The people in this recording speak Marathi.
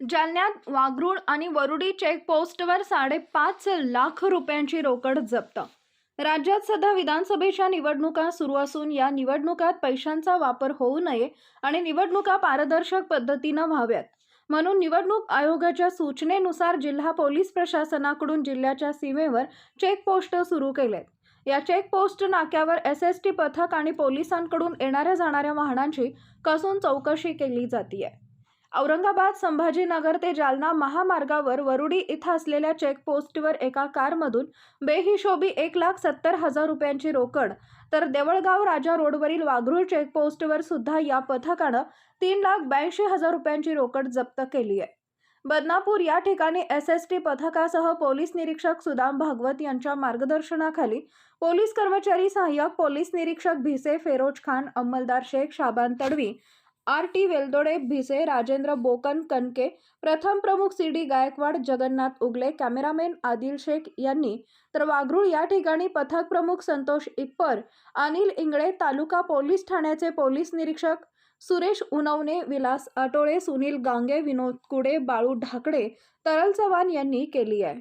जालन्यात वागरूळ आणि वरुडी चेकपोस्टवर साडेपाच लाख रुपयांची रोकड जप्त. राज्यात सध्या विधानसभेच्या निवडणुका सुरू असून या निवडणुकात पैशांचा वापर होऊ नये आणि निवडणुका पारदर्शक पद्धतीनं व्हाव्यात. म्हणून निवडणूक आयोगाच्या सूचनेनुसार जिल्हा पोलीस प्रशासनाकडून जिल्ह्याच्या सीमेवर चेकपोस्ट सुरू केलेत. या चेकपोस्ट नाक्यावर एस एस टी पथक आणि पोलिसांकडून येणाऱ्या जाणाऱ्या वाहनांची कसून चौकशी केली जाते औरंगाबाद संभाजीनगर ते जालना महामार्गावर वरुडी इथं असलेल्या चेकपोस्टवर एका कारमधून बेहिशोबी एक लाख सत्तर हजार रुपयांची रोकड तर देवळगाव राजा रोडवरील वाघरूळ चेकपोस्टवर सुद्धा या पथकानं तीन लाख ब्याऐंशी हजार रुपयांची रोकड जप्त केली आहे. बदनापूर या ठिकाणी एस एस टी पथकासह पोलीस निरीक्षक सुदाम भागवत यांच्या मार्गदर्शनाखाली पोलीस कर्मचारी सहाय्यक पोलीस निरीक्षक भिसे फेरोज खान अंमलदार शेख शाबान तडवी आर टी वेलदोडे भिसे राजेंद्र बोकन कनके प्रथम प्रमुख C. D. Gaikwad Jagannath Ugale cameraman Adil Shaikh यांनी तर वाघरूळ या ठिकाणी पथक प्रमुख संतोष इप्पर अनिल इंगळे तालुका पोलीस ठाण्याचे पोलीस निरीक्षक सुरेश उनवणे विलास आटोळे सुनील गांगे विनोद कुडे बाळू ढाकडे तरल चव्हाण यांनी केली आहे.